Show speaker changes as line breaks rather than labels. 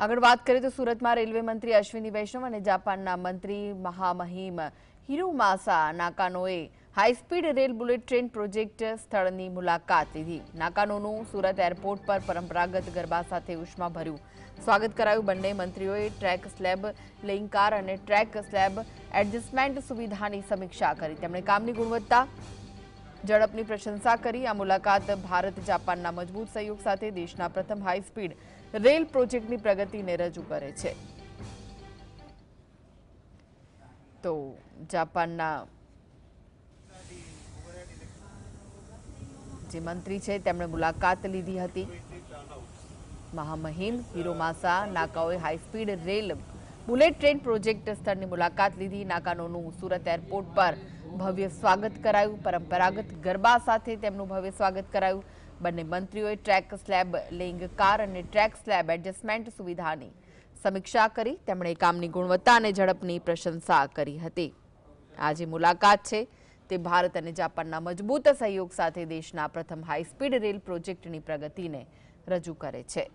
આગળ વાત કરીએ તો સુરતમાં રેલવે મંત્રી અશ્વિની વૈષ્ણવ અને જાપાનના મંત્રી મહામહિમ Hiromasa નાકાનોએ high speed rail bullet train project સ્થળની મુલાકાત લીધી. નાકાનોનું સુરત એરપોર્ટ પર પરંપરાગત ગરબા સાથે ઉષ્મા ભર્યું સ્વાગત કરાયું. બંને મંત્રીઓએ ટ્રેક સ્લેબ લેઇંગ અને ટ્રેક સ્લેબ એડજસ્ટમેન્ટ સુવિધાની સમીક્ષા કરી. તેમણે કામની ગુણવત્તા ઝડપની પ્રશંસા કરી. આ મુલાકાત ભારત જાપાનના મજબૂત સહયોગ સાથે દેશના પ્રથમ હાઈ સ્પીડ રેલ પ્રોજેક્ટની પ્રગતિને રજૂ કરે છે. તો જાપાનના જે મંત્રી છે, તેમણે મુલાકાત લીધી હતી. મહામહિમ Hiromasa નાકાઓએ high speed rail bullet train project સ્થળની મુલાકાત લીધી. નાકાનોનું સુરત એરપોર્ટ પર ભવ્ય સ્વાગત કરાયું, પરંપરાગત ગરબા સાથે તેમનું ભવ્ય સ્વાગત કરાયું. બંને મંત્રીઓએ ટ્રેક સ્લેબ, લિંગ, કાર અને ટ્રેક સ્લેબ એડજસ્ટમેન્ટ સુવિધાની સમીક્ષા કરી. તેમણે કામની ગુણવત્તા અને ઝડપની પ્રશંસા કરી હતી. આ જે મુલાકાત છે તે ભારત અને જાપાનના મજબૂત સહયોગ સાથે દેશના પ્રથમ હાઈસ્પીડ રેલ પ્રોજેક્ટની પ્રગતિને રજૂ કરે છે.